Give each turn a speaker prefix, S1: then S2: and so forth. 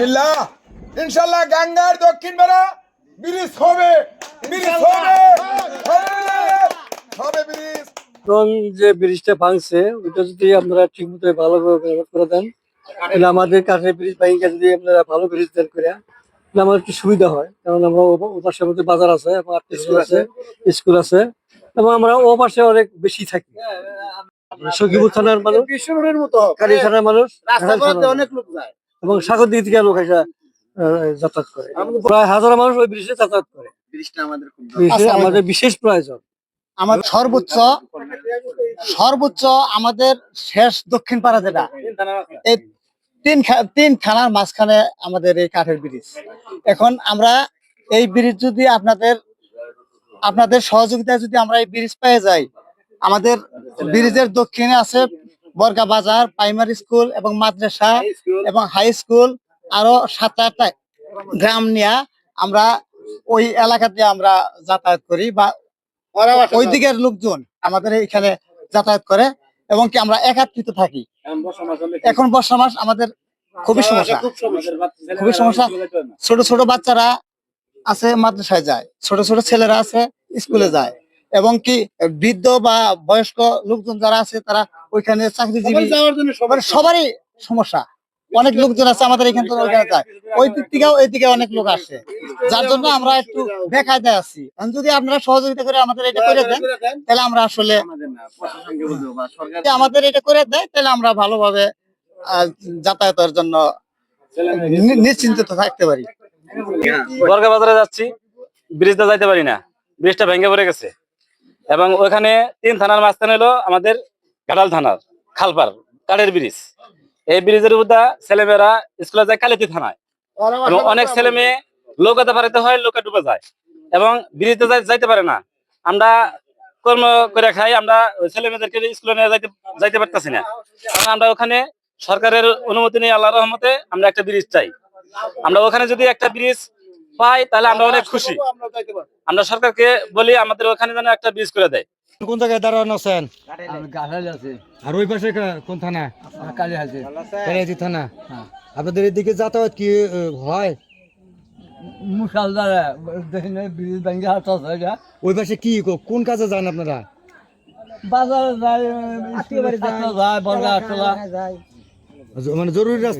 S1: বিসমিল্লাহ। ইনশাল্লাহ গঙ্গার দক্ষিণ বেড়া ব্রিজ হবে ব্রিজ হবে হবে, হবে ব্রিজ
S2: এখন যে ব্রিজটা ভাঙছে ওইটা যদি আপনারা ঠিক মতো ভালোভাবে মেরামত করে দেন তাহলে আমাদের কাছে ব্রিজ ভাঙিয়ে যদি আপনারা ভালো ব্রিজ দেন করে তাহলে আমার একটু সুবিধা হয়। কারণ আমরা ও- ও পাশের মধ্যে বাজার আছে এবং স্কুল আছে স্কুল আছে এবং আমরা ও পাশে অনেক বেশি থাকি। সখীপুর থানার মানুষ
S3: বিশ্ব মতো।
S2: কালী থানার মানুষ থানার মানুষ।
S3: অনেক লোক যায়।
S2: এবং সাগর দিক থেকে লোক এসে যাতায়াত করে। প্রায় হাজার মানুষ ওই ব্রিজে যাতায়াত করে।
S3: ব্রিজটা আমাদের খুব
S2: ব্রিজে আমাদের বিশেষ প্রয়োজন।
S4: আমাদের সর্বোচ্চ সর্বোচ্চ আমাদের শেষ দক্ষিণ পাড়া যেটা এই তিন খা- তিন থানার মাঝখানে আমাদের এই কাঠের ব্রিজ। এখন আমরা এই ব্রিজ যদি আপনাদের আপনাদের সহযোগিতায় যদি আমরা এই ব্রিজ পেয়ে যাই আমাদের ব্রিজের দক্ষিণে আছে বর্গা বাজার প্রাইমারি স্কুল এবং মাদ্রাসা এবং হাই স্কুল আরও সাত আটটা গ্রাম নিয়ে আমরা ওই এলাকাতে আমরা যাতায়াত করি বা ওই দিকের লোকজন আমাদের এখানে যাতায়াত করে এবং কি আমরা একাত্রিত থাকি। এখন বর্ষা মাস আমাদের খুবই সমস্যা। খুবই সমস্যা। ছোট ছোট বাচ্চারা আছে মাদ্রাসায় যায় ছোট ছোট ছেলেরা আছে স্কুলে যায়। এবং কি বৃদ্ধ বা বয়স্ক লোকজন যারা আছে তারা ওইখানে চাকরিজীবী।
S3: যাওয়ার জন্য
S4: মানে সবারই সমস্যা। অনেক লোকজন আছে আমাদের এখান থেকে ওইখানে যায়। ওই দিক থেকেও এই দিকে অনেক লোক আসে। যার জন্য আমরা একটু বেকায়দায় আছি। যদি আপনারা সহযোগিতা করে আমাদের এটা করে দেন তাহলে আমরা আসলে আমাদের এটা করে দেয় তাহলে আমরা ভালোভাবে আহ, যাতায়াতের জন্য নি- নিশ্চিন্তিত থাকতে পারি।
S5: বর্গা বাজারে যাচ্ছি। ব্রিজটা যাইতে পারি না। ব্রিজটা ভেঙে পড়ে গেছে। এবং ওখানে তিন থানার মাঝখানে হলো আমাদের ঘাটাল থানার, খালপার, কাঠের ব্রিজ। এই ব্রিজের উপর ছেলেমেয়েরা স্কুলে যায় কালিতি থানায়। অনেক ছেলে মেয়ে নৌকাতে পারিতে হয় নৌকা ডুবে যায় এবং ব্রিজে যাই- যাইতে পারে না। আমরা কর্ম করে খাই, আমরা ছেলে মেয়েদেরকে স্কুলে নিয়ে যাইতে যাইতে পারতেছি না। কারণ আমরা ওখানে সরকারের অনুমতি নিয়ে আল্লাহ রহমতে আমরা একটা ব্রিজ চাই। আমরা ওখানে যদি একটা ব্রিজ পাই তাহলে আমরা অনেক খুশি। আমরা সরকারকে বলি আমাদের ওখানে যেন একটা ব্রিজ করে দেয়।
S6: কোন জায়গায় দাঁড়ানো আছেন? আর ওই পাশে কোন থানা?
S2: কালী
S6: থানা। আপনাদের এদিকে যাতায়াত কি হয়?
S2: মুসালদার দেখেন ব্রিজ ভেঙে হাত
S6: ওই পাশে কি কো- কোন কাজে যান আপনারা?
S2: বাজারে যায় বর্গা আসলা
S6: মানে জরুরি রাস্তা